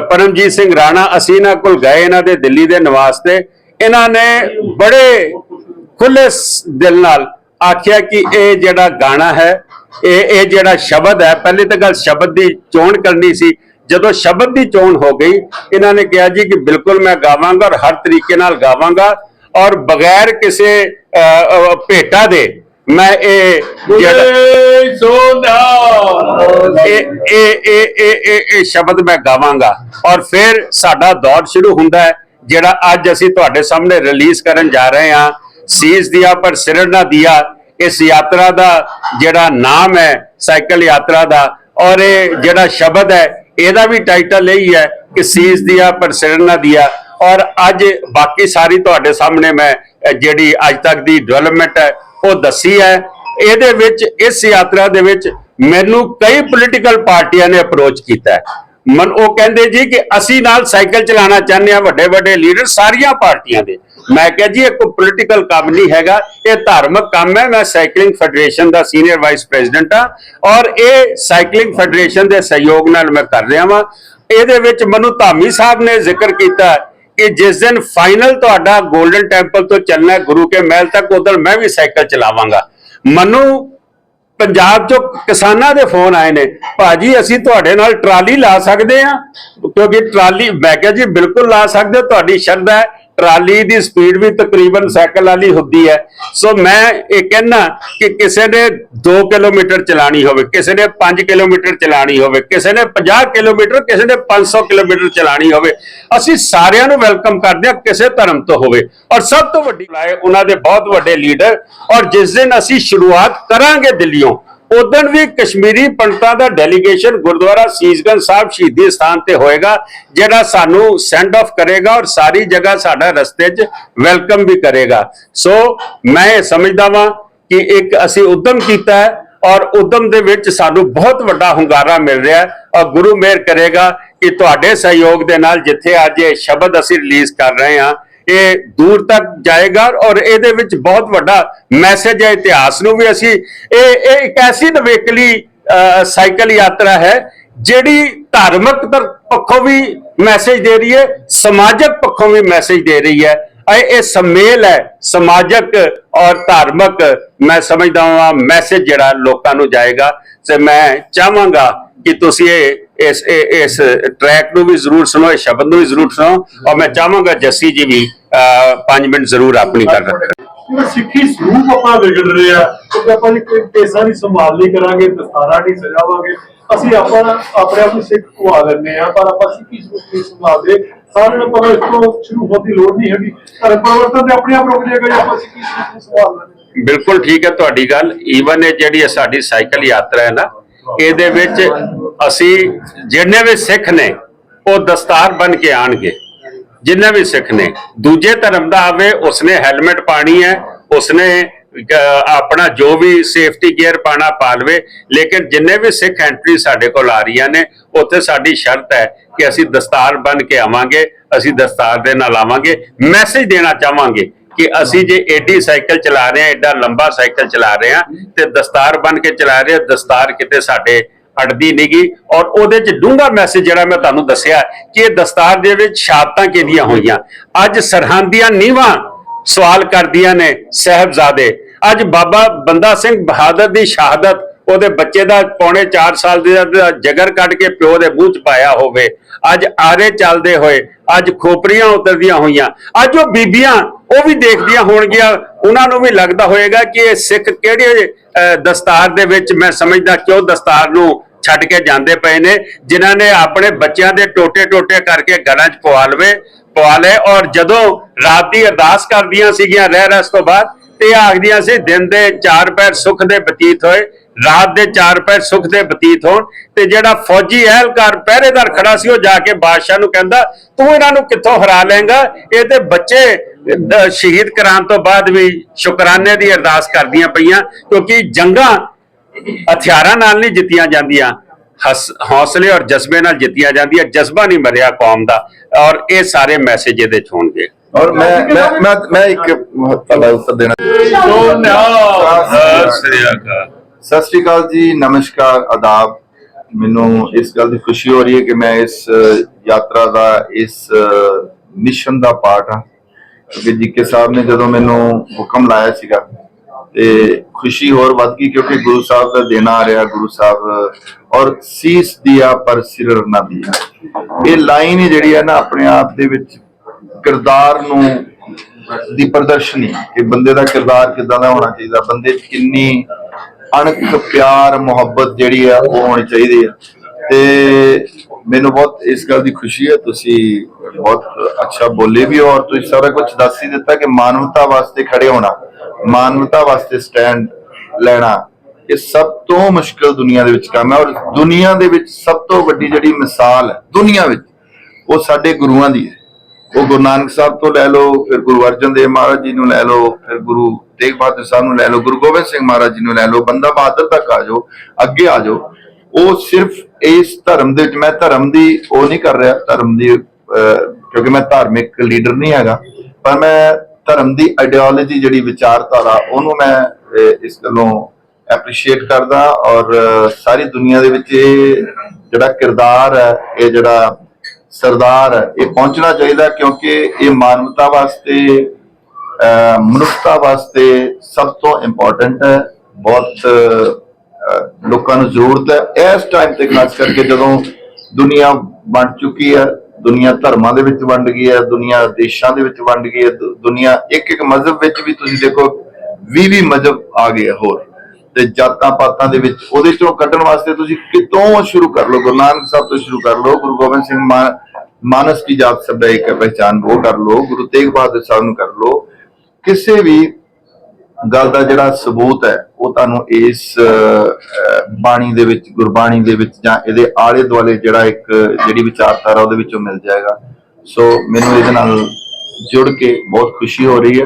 ਪਰਮਜੀਤ ਸਿੰਘ ਰਾਣਾ, ਅਸੀਂ ਇਹਨਾਂ ਕੋਲ ਗਏ ਇਹਨਾਂ ਦੇ ਦਿੱਲੀ ਦੇ ਨਿਵਾਸ ਤੇ। ਇਹਨਾਂ ਨੇ ਬੜੇ ਖੁੱਲੇ ਦਿਲ ਨਾਲ ਆਖਿਆ ਕਿ ਇਹ ਜਿਹੜਾ ਗਾਣਾ ਹੈ ਇਹ ਇਹ ਜਿਹੜਾ ਸ਼ਬਦ ਹੈ ਪਹਿਲੇ ਤਾਂ ਗੱਲ ਸ਼ਬਦ ਦੀ ਚੋਣ ਕਰਨੀ ਸੀ। ਜਦੋਂ ਸ਼ਬਦ ਦੀ ਚੋਣ ਹੋ ਗਈ ਇਹਨਾਂ ਨੇ ਕਿਹਾ ਜੀ ਕਿ ਬਿਲਕੁਲ ਮੈਂ ਗਾਵਾਂਗਾ ਔਰ ਹਰ ਤਰੀਕੇ ਨਾਲ ਗਾਵਾਂਗਾ ਔਰ ਬਗੈਰ ਕਿਸੇ ਭੇਟਾ ਦੇ ਮੈਂ ਇਹ ਇਹ ਇਹ ਇਹ ਇਹ ਇਹ ਸ਼ਬਦ ਮੈਂ ਗਾਵਾਂਗਾ। ਔਰ ਫਿਰ ਸਾਡਾ ਦੌਰ ਸ਼ੁਰੂ ਹੁੰਦਾ ਹੈ ਜਿਹੜਾ ਅੱਜ ਅਸੀਂ ਤੁਹਾਡੇ ਸਾਹਮਣੇ ਰਿਲੀਜ਼ ਕਰਨ ਜਾ ਰਹੇ ਹਾਂ। ਸੀਸ ਦਿਆ ਪਰ ਸਿਰ ਨਾ ਦਿਆ, ਇਸ ਯਾਤਰਾ ਦਾ ਜਿਹੜਾ ਨਾਮ ਹੈ, ਸਾਈਕਲ ਯਾਤਰਾ ਦਾ, ਔਰ ਇਹ ਜਿਹੜਾ ਸ਼ਬਦ ਹੈ, ਇਹਦਾ ਵੀ ਟਾਈਟਲ ਇਹੀ ਹੈ ਕਿ ਸੀਸ ਦਿਆ ਪਰ ਸਿਰ ਨਾ ਦਿਆ। ਔਰ ਅੱਜ ਬਾਕੀ ਸਾਰੀ ਤੁਹਾਡੇ ਸਾਹਮਣੇ ਮੈਂ ਜਿਹੜੀ ਅੱਜ ਤੱਕ ਦੀ ਡਿਵੈਲਪਮੈਂਟ ਹੈ, ਉਹ ਦੱਸੀ ਹੈ। ਇਹਦੇ ਵਿੱਚ, ਇਸ ਯਾਤਰਾ ਦੇ ਵਿੱਚ ਮੈਨੂੰ ਕਈ ਪੋਲੀਟੀਕਲ ਪਾਰਟੀਆਂ ਨੇ ਅਪਰੋਚ ਕੀਤਾ ਮਨ, ਉਹ ਕਹਿੰਦੇ ਜੀ ਕਿ ਅਸੀਂ ਨਾਲ ਸਾਈਕਲ ਚਲਾਉਣਾ ਚਾਹੁੰਦੇ ਆ ਵੱਡੇ ਵੱਡੇ ਲੀਡਰ ਸਾਰੀਆਂ ਪਾਰਟੀਆਂ ਦੇ। ਮੈਂ ਕਿਹਾ ਜੀ, ਇਹ ਕੋਈ ਪੋਲੀਟੀਕਲ ਕੰਮ ਨਹੀਂ ਹੈਗਾ, ਇਹ ਧਾਰਮਿਕ ਕੰਮ ਹੈ। ਮੈਂ ਸਾਈਕਲਿੰਗ ਫੈਡਰੇਸ਼ਨ ਦਾ ਸੀਨੀਅਰ ਵਾਈਸ ਪ੍ਰੈਜ਼ੀਡੈਂਟ ਆ ਔਰ ਇਹ ਸਾਈਕਲਿੰਗ ਫੈਡਰੇਸ਼ਨ ਦੇ ਸਹਿਯੋਗ ਨਾਲ ਮੈਂ ਕਰ ਰਿਹਾ ਵਾਂ। ਇਹਦੇ ਵਿੱਚ ਮਨੂ ਧਾਮੀ ਸਾਹਿਬ ਨੇ ਜ਼ਿਕਰ ਕੀਤਾ ਕਿ ਜਿਸ ਦਿਨ ਫਾਈਨਲ ਤੁਹਾਡਾ 골ਡਨ ਟੈਂਪਲ ਤੋਂ ਚੱਲਣਾ ਹੈ, ਗੁਰੂ ਕੇ ਮਹਿਲ ਤੱਕ ਉਧਰ ਮੈਂ ਵੀ ਸਾਈਕਲ ਚਲਾਵਾਂਗਾ। ਮਨੂ ਪੰਜਾਬ ਚੋਂ ਕਿਸਾਨਾਂ ਦੇ ਫੋਨ ਆਏ ਨੇ, ਭਾਜੀ, ਅਸੀਂ ਤੁਹਾਡੇ ਨਾਲ ਟਰਾਲੀ ਲਾ ਸਕਦੇ ਆ ਕਿਉਂਕਿ ਟਰਾਲੀ, ਮੈਂ ਕਿਹਾ ਜੀ, ਬਿਲਕੁਲ ਲਾ ਸਕਦੇ ਹੋ, ਤੁਹਾਡੀ ਸ਼ਰਧਾ ਹੈ। ਟਰਾਲੀ ਦੀ ਸਪੀਡ ਵੀ ਤਕਰੀਬਨ ਸਾਈਕਲ ਵਾਲੀ ਹੁੰਦੀ ਹੈ। ਸੋ ਮੈਂ ਇਹ ਕਹਿਣਾ ਕਿ ਕਿਸੇ ਨੇ 2 ਕਿਲੋਮੀਟਰ ਚਲਾਣੀ ਹੋਵੇ, ਕਿਸੇ ਨੇ 5 ਕਿਲੋਮੀਟਰ ਚਲਾਣੀ ਹੋਵੇ, ਕਿਸੇ ਨੇ 50 ਕਿਲੋਮੀਟਰ, ਕਿਸੇ ਨੇ 500 ਕਿਲੋਮੀਟਰ ਚਲਾਣੀ ਹੋਵੇ। ਅਸੀਂ ਸਾਰਿਆਂ ਨੂੰ ਵੈਲਕਮ ਕਰਦੇ ਹਾਂ ਕਿਸੇ ਧਰਮ ਤੋਂ ਹੋਵੇ। ਔਰ ਸਭ ਤੋਂ ਵੱਡੀ ਲਾਏ ਉਹਨਾਂ ਦੇ ਬਹੁਤ ਵੱਡੇ ਲੀਡਰ ਔਰ ਜਿਸ ਦਿਨ ਅਸੀਂ ਸ਼ੁਰੂਆਤ ਕਰਾਂਗੇ ਦਿੱਲੀੋਂ ਉਦੋਂ ਵੀ ਕਸ਼ਮੀਰੀ ਪੰਡਤਾਂ ਦਾ ਡੈਲੀਗੇਸ਼ਨ ਗੁਰਦੁਆਰਾ ਸੀਸਗੰਜ ਸਾਹਿਬ ਸ਼ਹੀਦੀ ਸਥਾਨ ਤੇ ਹੋਏਗਾ, ਜਿਹੜਾ ਸਾਨੂੰ ਸੈਂਡ ਆਫ ਕਰੇਗਾ ਔਰ ਸਾਰੀ ਜਗ੍ਹਾ ਸਾਡਾ ਰਸਤੇ 'ਚ ਵੈਲਕਮ ਵੀ ਕਰੇਗਾ। ਸੋ ਮੈਂ ਇਹ ਸਮਝਦਾ ਵਾਂ ਕਿ ਇੱਕ ਅਸੀਂ ਉਦਮ ਕੀਤਾ ਹੈ ਔਰ ਉਦਮ ਦੇ ਵਿੱਚ ਸਾਨੂੰ ਬਹੁਤ ਵੱਡਾ ਹੁੰਗਾਰਾ ਮਿਲ ਰਿਹਾ ਹੈ ਔਰ ਗੁਰੂ ਮਿਹਰ ਕਰੇਗਾ ਕਿ ਤੁਹਾਡੇ ਸਹਿਯੋਗ ਦੇ ਨਾਲ ਜਿੱਥੇ ਅੱਜ ਇਹ ਸ਼ਬਦ ਅਸੀਂ ਰਿਲੀਜ਼ ਕਰ ਰਹੇ ਹਾਂ ਇਹ ਦੂਰ ਤੱਕ ਜਾਏਗਾ ਔਰ ਇਹਦੇ ਵਿੱਚ ਬਹੁਤ ਵੱਡਾ ਮੈਸੇਜ ਹੈ ਇਤਿਹਾਸ ਨੂੰ ਵੀ ਅਸੀਂ ਇਹ ਇਹ ਇੱਕ ਐਸੀ ਨਵੇਕਲੀ ਅਹ, ਸਾਈਕਲ ਯਾਤਰਾ ਹੈ ਜਿਹੜੀ ਧਾਰਮਿਕ ਪੱਖੋਂ ਵੀ ਮੈਸੇਜ ਦੇ ਰਹੀ ਹੈ ਸਮਾਜਿਕ ਪੱਖੋਂ ਵੀ ਮੈਸੇਜ ਦੇ ਰਹੀ ਹੈ। ਇਹ ਇਹ ਹੈ, ਸਮਾਜਿਕ ਔਰ ਧਾਰਮਿਕ। ਮੈਂ ਸਮਝਦਾ ਹਾਂ ਮੈਸੇਜ ਜਿਹੜਾ ਲੋਕਾਂ ਨੂੰ ਜਾਏਗਾ ਤੇ ਮੈਂ ਚਾਹਾਂਗਾ ਕਿ ਤੁਸੀਂ ਇਹ, ਇਸ ਇਸ ਟਰੈਕ ਨੂੰ ਵੀ ਜ਼ਰੂਰ ਸੁਣੋ ਇਸ ਸ਼ਬਦ ਨੂੰ ਵੀ ਜ਼ਰੂਰ ਸੁਣੋ ਔਰ ਮੈਂ ਚਾਹਾਂਗਾ ਜੱਸੀ ਜੀ ਵੀ 5 ਮਿੰਟ ਜ਼ਰੂਰ ਆਪਣੀ ਕਰ ਰੱਖਣ। ਜਿਹੜਾ ਸਿੱਖੀ ਸਰੂਪ ਆਪਣਾ ਵਿਗੜ ਰਿਹਾ ਕਿਉਂਕਿ ਆਪਾਂ ਕੋਈ ਕੇਸਾਂ ਦੀ ਸੰਭਾਲ ਨਹੀਂ ਕਰਾਂਗੇ, ਦਸਤਾਰਾਂ ਨਹੀਂ ਸਜਾਵਾਂਗੇ, ਅਸੀਂ ਆਪਾਂ ਆਪਣੇ ਆਪ ਨੂੰ ਸਿੱਖ ਖਵਾ ਲੈਂਦੇ ਆ ਪਰ ਆਪਾਂ ਸਿੱਖੀ ਸਰੂਪ ਨਹੀਂ ਸੰਭਾਲਦੇ ਸਾਰਿਆਂ ਨੂੰ ਪਤਾ ਇਸ ਤੋਂ ਸ਼ੁਰੂ ਹੋਣ ਦੀ ਲੋੜ ਨਹੀਂ ਹੈਗੀ। ਧਰਮ ਪਰਿਵਰਤਨ ਤੇ ਆਪਣੇ ਆਪ ਰੁਕ ਜਾਏਗਾ ਜੇ ਆਪਾਂ ਸਿੱਖੀ ਸਰੂਪ ਨੂੰ ਸੰਭਾਲ ਲੈਂਦੇ ਬਿਲਕੁਲ ਠੀਕ ਹੈ ਤੁਹਾਡੀ ਗੱਲ। ਈਵਨ ਇਹ ਜਿਹੜੀ ਸਾਡੀ ਸਾਈਕਲ ਯਾਤਰਾ ਹੈ ਨਾ, ਇਹਦੇ ਵਿੱਚ ਅਸੀਂ ਜਿੰਨੇ ਵੀ ਸਿੱਖ ਨੇ, ਉਹ ਦਸਤਾਰ ਬਣ ਕੇ ਆਣਗੇ ਜਿੰਨੇ ਵੀ ਸਿੱਖ ਨੇ, ਦੂਜੇ ਧਰਮ ਦਾ ਆਵੇ, ਉਸਨੇ ਹੈਲਮਟ ਪਾਣੀ ਹੈ, ਉਸਨੇ ਆਪਣਾ ਜੋ ਵੀ ਸੇਫਟੀ ਗੇਅਰ ਪਾਣਾ ਪਾ ਲਵੇ। ਲੇਕਿਨ ਜਿੰਨੇ ਵੀ ਸਿੱਖ ਐਂਟਰੀ ਸਾਡੇ ਕੋਲ ਆ ਰਹੀਆਂ ਨੇ, ਉੱਥੇ ਸਾਡੀ ਸ਼ਰਤ ਹੈ ਕਿ ਅਸੀਂ ਦਸਤਾਰ ਬਨ ਕੇ ਆਵਾਂਗੇ, ਅਸੀਂ ਦਸਤਾਰ ਦੇ ਨਾਲ ਆਵਾਂਗੇ ਮੈਸੇਜ ਦੇਣਾ ਚਾਹਾਂਗੇ ਕਿ ਅਸੀਂ ਜੇ ਏਡੀ ਸਾਈਕਲ ਚਲਾ ਰਹੇ ਹਾਂ, ਏਡਾ ਲੰਬਾ ਸਾਈਕਲ ਚਲਾ ਰਹੇ ਹਾਂ, ਤੇ ਦਸਤਾਰ ਬਨ ਕੇ ਚਲਾ ਰਹੇ ਹਾਂ, ਦਸਤਾਰ ਕਿਤੇ ਸਾਡੇ ਅੜਦੀ ਨਹੀਂਗੀ ਔਰ ਉਹਦੇ ਚ ਡੂੰਘਾ ਮੈਸੇਜ ਜਿਹੜਾ ਮੈਂ ਤੁਹਾਨੂੰ ਦੱਸਿਆ ਕਿ ਇਹ ਦਸਤਾਰ ਦੇ ਵਿੱਚ ਸ਼ਹਾਦਤਾਂ ਕਿਹਦੀਆਂ ਹੋਈਆਂ? ਅੱਜ ਸਰਹੰਦੀਆਂ ਨੀਵਾਂ ਸਵਾਲ ਕਰਦੀਆਂ ਨੇ ਸਹਿਬਜ਼ਾਦੇ। ਅੱਜ ਬਾਬਾ ਬੰਦਾ ਸਿੰਘ ਬਹਾਦਰ ਦੀ ਸ਼ਹਾਦਤ ਉਹਦੇ ਬੱਚੇ ਦਾ ਪੌਣੇ 4 ਸਾਲ ਦਾ ਜਗਰ ਕੱਢ ਕੇ ਪਿਓ ਦੇ ਮੂੰਹ 'ਚ ਪਾਇਆ ਹੋਵੇ, ਅੱਜ ਆਰੇ ਚੱਲਦੇ ਹੋਏ, ਅੱਜ ਖੋਪਰੀਆਂ ਉਤਰਦੀਆਂ ਹੋਈਆਂ, ਅੱਜ ਉਹ ਬੀਬੀਆਂ ਉਹ ਵੀ ਦੇਖਦੀਆਂ ਹੋਣਗੀਆਂ, ਉਹਨਾਂ ਨੂੰ ਵੀ ਲੱਗਦਾ ਹੋਏਗਾ ਕਿ ਇਹ ਸਿੱਖ ਕਿਹੜੇ ਦਸਤਾਰ ਦੇ ਵਿੱਚ ਮੈਂ ਸਮਝਦਾ ਕਿਉਂ ਦਸਤਾਰ ਨੂੰ ਛੱਡ ਕੇ ਜਾਂਦੇ ਪਏ ਨੇ, ਜਿਨ੍ਹਾਂ ਨੇ ਆਪਣੇ ਬੱਚਿਆਂ ਦੇ ਟੋਟੇ ਟੋਟੇ ਕਰਕੇ ਗਲਾਂ 'ਚ ਪਵਾ ਲਵੇ, ਪਵਾ ਲਏ, ਔਰ ਜਦੋਂ ਰਾਤ ਦੀ ਅਰਦਾਸ ਕਰਦੀਆਂ ਸੀਗੀਆਂ ਰਹਿ ਰਸ ਤੋਂ ਬਾਅਦ, ਤੇ ਆਖਦੀਆਂ ਸੀ, ਦਿਨ ਦੇ ਚਾਰ ਪੈਰ ਸੁੱਖ ਦੇ ਬਤੀਤ ਹੋਏ ਰਾਤ ਦੇ ਚਾਰ ਪੈਰ ਸੁੱਖ ਦੇ ਬਤੀਤ ਹੋਣ ਤੇ ਜਿਹੜਾ ਫੌਜੀ ਅਹਿਲਕਾਰ ਪਹਿਰੇਦਾਰ ਖੜਾ ਸੀ ਉਹ ਜਾ ਕੇ ਬਾਦਸ਼ਾਹ ਨੂੰ ਕਹਿੰਦਾ ਤੂੰ ਇਹਨਾਂ ਨੂੰ ਕਿੱਥੋਂ ਹਰਾ ਲੇਗਾ ਇਹ ਤੇ ਬੱਚੇ ਸ਼ਹੀਦ ਕਰਾਉਣ ਤੋਂ ਬਾਅਦ ਵੀ ਸ਼ੁਕਰਾਨੇ ਦੀ ਅਰਦਾਸ ਕਰਦੀਆਂ ਪਈਆਂ ਕਿਉਂਕਿ ਜੰਗਾਂ ਹਥਿਆਰਾਂ ਨਾਲ ਨਹੀਂ ਜਿੱਤੀਆਂ ਜਾਂਦੀਆਂ ਹਸ- ਹੌਸਲੇ ਔਰ ਜਜ਼ਬੇ ਨਾਲ ਜਿੱਤੀਆਂ ਜਾਂਦੀਆਂ ਜਜ਼ਬਾ ਨਹੀਂ ਮਰਿਆ ਕੌਮ ਦਾ ਔਰ ਇਹ ਸਾਰੇ ਮੈਸੇਜ ਇਹਦੇ ਚ ਹੋਣਗੇ। ਔਰ ਮੈਂ ਮੈਂ ਮੈਂ ਮੈਂ ਇੱਕ ਤੁਹਾਡਾ ਉੱਤਰ ਦੇਣਾ ਸਤਿ ਸ੍ਰੀ ਅਕਾਲ। ਸਤਿ ਸ਼੍ਰੀ ਅਕਾਲ ਜੀ, ਨਮਸਕਾਰ, ਆਦਾਬ। ਮੈਨੂੰ ਇਸ ਗੱਲ ਦੀ ਖੁਸ਼ੀ ਹੋ ਰਹੀ ਹੈ ਕਿ ਮੈਂ ਇਸ ਯਾਤਰਾ ਦਾ, ਇਸ ਮਿਸ਼ਨ ਦਾ ਪਾਰਟ ਹਾਂ। ਕਿਉਂਕਿ ਜੀਕੇ ਸਾਹਿਬ ਨੇ ਜਦੋਂ ਮੈਨੂੰ ਹੁਕਮ ਲਾਇਆ ਸੀਗਾ, ਤੇ ਖੁਸ਼ੀ ਹੋਰ ਵੱਧ ਗਈ ਕਿਉਂਕਿ ਗੁਰੂ ਸਾਹਿਬ ਦਾ ਦੇਣਾ ਆ ਰਿਹਾ, ਗੁਰੂ ਸਾਹਿਬ ਔਰ ਸੀਸ ਦਿਆ ਪਰ ਸਿਰ ਨਾ ਦਿਆ ਇਹ ਲਾਈਨ ਹੀ ਜਿਹੜੀ ਹੈ ਨਾ, ਆਪਣੇ ਆਪ ਦੇ ਵਿੱਚ ਕਿਰਦਾਰ ਨੂੰ, ਦੀ ਪ੍ਰਦਰਸ਼ਨੀ, ਕਿ ਬੰਦੇ ਦਾ ਕਿਰਦਾਰ ਕਿਦਾਂ ਦਾ ਹੋਣਾ ਚਾਹੀਦਾ, ਬੰਦੇ 'ਚ ਕਿੰਨੀ ਅਣਖ, ਪਿਆਰ, ਮੁਹੱਬਤ ਜਿਹੜੀ ਆ, ਉਹ ਹੋਣੀ ਚਾਹੀਦੀ ਆ। ਤੇ ਮੈਨੂੰ ਬਹੁਤ ਇਸ ਗੱਲ ਦੀ ਖੁਸ਼ੀ ਹੈ ਤੁਸੀਂ ਬਹੁਤ ਅੱਛਾ ਬੋਲੇ ਵੀ ਹੋ ਔਰ ਤੁਸੀਂ ਸਾਰਾ ਕੁਝ ਦੱਸ ਹੀ ਦਿੱਤਾ ਕਿ ਮਾਨਵਤਾ ਵਾਸਤੇ ਖੜੇ ਹੋਣਾ, ਮਾਨਵਤਾ ਵਾਸਤੇ ਸਟੈਂਡ ਲੈਣਾ, ਇਹ ਸਭ ਤੋਂ ਮੁਸ਼ਕਲ ਦੁਨੀਆ ਦੇ ਵਿੱਚ ਕੰਮ ਹੈ ਔਰ ਦੁਨੀਆ ਦੇ ਵਿੱਚ ਸਭ ਤੋਂ ਵੱਡੀ ਜਿਹੜੀ ਮਿਸਾਲ ਹੈ ਦੁਨੀਆ ਵਿੱਚ, ਉਹ ਸਾਡੇ ਗੁਰੂਆਂ ਦੀ ਹੈ। ਉਹ ਗੁਰੂ ਨਾਨਕ ਸਾਹਿਬ ਤੋਂ ਲੈ ਲਓ, ਫਿਰ ਗੁਰੂ ਅਰਜਨ ਦੇਵ ਮਹਾਰਾਜ ਜੀ ਨੂੰ ਲੈ ਲਓ, ਫਿਰ ਗੁਰੂ ਤੇਗ ਬਹਾਦਰ ਸਾਹਿਬ ਨੂੰ ਲੈ ਲਓ, ਗੁਰੂ ਗੋਬਿੰਦ ਸਿੰਘ ਮਹਾਰਾਜ ਜੀ ਨੂੰ ਲੈ ਲਓ, ਬੰਦਾ ਬਹਾਦਰ ਤੱਕ ਆ ਜਾਓ, ਅੱਗੇ ਆ ਜਾਓ। ਉਹ ਸਿਰਫ ਇਸ ਧਰਮ ਦੇ ਵਿੱਚ, ਮੈਂ ਧਰਮ ਦੀ ਉਹ ਨਹੀਂ ਕਰ ਰਿਹਾ, ਧਰਮ ਦੀ ਕਿਉਂਕਿ ਮੈਂ ਧਾਰਮਿਕ ਲੀਡਰ ਨਹੀਂ ਹੈਗਾ, ਪਰ ਮੈਂ ਧਰਮ ਦੀ ਆਈਡੀਓਲੋਜੀ ਜਿਹੜੀ ਵਿਚਾਰਧਾਰਾ, ਉਹਨੂੰ ਮੈਂ ਇਸ ਗੱਲੋਂ ਐਪਰੀਸ਼ੀਏਟ ਕਰਦਾ ਔਰ ਸਾਰੀ ਦੁਨੀਆ ਦੇ ਵਿੱਚ ਇਹ ਜਿਹੜਾ ਕਿਰਦਾਰ ਹੈ, ਇਹ ਜਿਹੜਾ ਸਰਦਾਰ ਹੈ, ਇਹ ਪਹੁੰਚਣਾ ਚਾਹੀਦਾ ਕਿਉਂਕਿ ਇਹ ਮਾਨਵਤਾ ਵਾਸਤੇ ਅਹ, ਮਨੁੱਖਤਾ ਵਾਸਤੇ ਸਭ ਤੋਂ ਇੰਪੋਰਟੈਂਟ ਹੈ। ਬਹੁਤ ਲੋਕਾਂ ਨੂੰ ਜ਼ਰੂਰਤ ਹੈ। ਇਸ ਟਾਈਮ ਤੇ ਖਾਸ ਕਰਕੇ ਜਦੋਂ ਦੁਨੀਆ ਵੰਡ ਚੁੱਕੀ ਹੈ ਦੁਨੀਆ ਧਰਮਾਂ ਦੇ ਵਿੱਚ ਵੰਡ ਗਈ ਹੈ ਦੁਨੀਆ ਦੇਸ਼ਾਂ ਦੇ ਵਿੱਚ ਵੰਡ ਗਈ ਹੈ ਦੁ- ਦੁਨੀਆ ਇੱਕ ਇੱਕ ਮਜ਼ਹਬ ਵਿੱਚ ਵੀ ਤੁਸੀਂ ਦੇਖੋ 20 20 ਮਜ਼ਹਬ ਆ ਗਏ ਹੋਰ। ਤੇ ਜਾਤਾਂ ਪਾਤਾਂ ਦੇ ਵਿੱਚ ਉਹਦੇ ਚੋਂ ਕੱਢਣ ਵਾਸਤੇ ਤੁਸੀਂ ਕਿਤੋਂ ਸ਼ੁਰੂ ਕਰ ਲਓ? ਗੁਰੂ ਨਾਨਕ ਸਾਹਿਬ ਤੋਂ ਸ਼ੁਰੂ ਕਰ ਲਓ। ਗੁਰੂ ਗੋਬਿੰਦ ਸਿੰਘ ਮਾ- ਮਾਨਸ ਕੀ ਜਾਤ ਸਭ ਦਾ ਇੱਕ ਪਹਿਚਾਨ ਉਹ ਕਰ ਲਓ। ਗੁਰੂ ਤੇਗ ਬਹਾਦਰ ਸਾਹਿਬ ਨੂੰ ਕਰ ਲਓ। ਕਿਸੇ ਵੀ ਗੱਲ ਦਾ ਜਿਹੜਾ ਸਬੂਤ ਹੈ, ਉਹ ਤੁਹਾਨੂੰ ਇਸ ਬਾਣੀ ਦੇ ਵਿੱਚ, ਗੁਰਬਾਣੀ ਦੇ ਵਿੱਚ ਜਾਂ ਇਹਦੇ ਆਲੇ ਦੁਆਲੇ ਜਿਹੜਾ ਇੱਕ, ਜਿਹੜੀ ਵਿਚਾਰਧਾਰਾ ਉਹਦੇ ਵਿੱਚੋਂ ਮਿਲ ਜਾਏਗਾ। ਸੋ ਮੈਨੂੰ ਇਹਦੇ ਨਾਲ ਜੁੜ ਕੇ ਬਹੁਤ ਖੁਸ਼ੀ ਹੋ ਰਹੀ ਹੈ।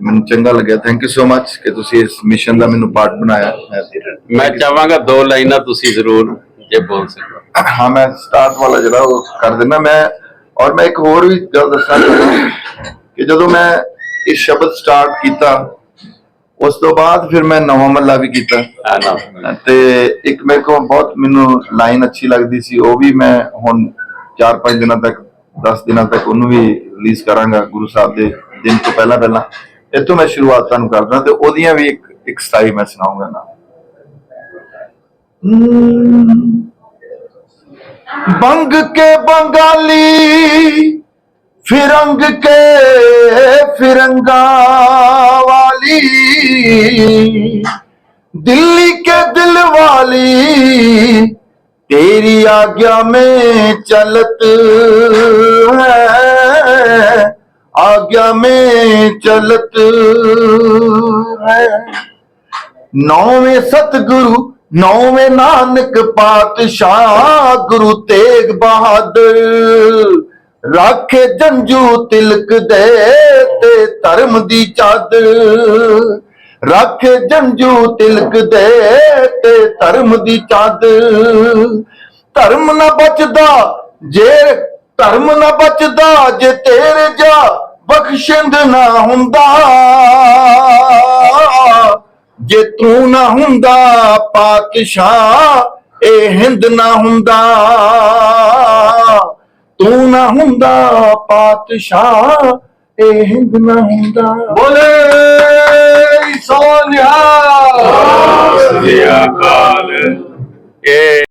ਮੈਨੂੰ ਚੰਗਾ ਲੱਗਿਆ। ਥੈਂਕ ਯੂ ਸੋ ਮੱਚ ਕਿ ਤੁਸੀਂ ਇਸ ਮਿਸ਼ਨ ਦਾ ਮੈਨੂੰ ਪਾਰਟ ਬਣਾਇਆ। ਮੈਂ ਚਾਹਾਂਗਾ ਦੋ ਲਾਈਨਾਂ ਤੁਸੀਂ ਜ਼ਰੂਰ ਜੇ ਬੋਲ ਸਕੋ। ਹਾਂ ਮੈਂ ਸਟਾਰਟ ਵਾਲਾ ਜਿਹੜਾ ਉਹ ਕਰ ਦਿੰਦਾ। ਮੈਂ ਔਰ ਮੈਂ ਇੱਕ ਹੋਰ ਵੀ ਗੱਲ ਚਾਹੁੰਦਾ ਕਿ ਜਦੋਂ ਮੈਂ ਇਹ ਸ਼ਬਦ ਸਟਾਰਟ ਕੀਤਾ ਉਸ ਤੋਂ ਬਾਅਦ ਫਿਰ ਮੈਂ ਨਵਾਂ ਮੱਲਾ ਵੀ ਕੀਤਾ। ਤੇ ਇੱਕ ਮੇਰੇ ਕੋਲ ਬਹੁਤ ਮੈਨੂੰ ਲਾਈਨ ਅੱਛੀ ਲੱਗਦੀ ਸੀ। ਉਹ ਵੀ ਮੈਂ ਹੁਣ 4-5 ਦਿਨਾਂ ਤੱਕ 10 ਦਿਨਾਂ ਤੱਕ ਉਹਨੂੰ ਵੀ ਰਿਲੀਜ਼ ਕਰਾਂਗਾ ਗੁਰੂ ਸਾਹਿਬ ਦੇ ਦਿਨ ਤੋਂ ਪਹਿਲਾਂ ਪਹਿਲਾਂ। ਇੱਥੋਂ ਮੈਂ ਸ਼ੁਰੂਆਤ ਤੁਹਾਨੂੰ ਕਰਦਾ ਤੇ ਉਹਦੀਆਂ ਵੀ ਇੱਕ ਇੱਕ ਸਟਾਈ ਮੈਂ ਸੁਣਾਉਂਗਾ ਨਾ ਬੰਗ ਕੇ ਬੰਗਾਲੀ ਫਿਰੰਗ ਕੇ ਫਿਰੰਗਾ वाली दिल्ली के दिल वाली तेरी आज्ञा में चलत है आज्ञा में चलत है नौवें सतगुरु नौवें नानक पातशाह गुरु तेग बहादुर ਰਾਖੇ ਜੰਜੂ ਤਿਲਕ ਦੇ ਤੇ ਧਰਮ ਦੀ ਚਾਦਰ ਰਾਖੇ ਜੰਜੂ ਤਿਲਕ ਦੇ ਤੇ ਧਰਮ ਦੀ ਚਾਦਰ ਧਰਮ ਨਾ ਬਚਦਾ ਜੇ ਧਰਮ ਨਾ ਬਚਦਾ ਜੇ ਤੇਰੇ ਜਾ ਬਖਸ਼ਿੰਦ ਨਾ ਹੁੰਦਾ। ਜੇ ਤੂੰ ਨਾ ਹੁੰਦਾ ਪਾਤਸ਼ਾਹ, ਇਹ ਹਿੰਦ ਨਾ ਹੁੰਦਾ। ਤੂੰ ਨਾ ਹੁੰਦਾ ਪਾਤਸ਼ਾਹ, ਇਹ ਹਿੰਦ ਨਾ ਹੁੰਦਾ। ਬੋਲੇ ਸੋਨਿਆ ਸ੍ਰੀ ਅਕਾਲ। ਇਹ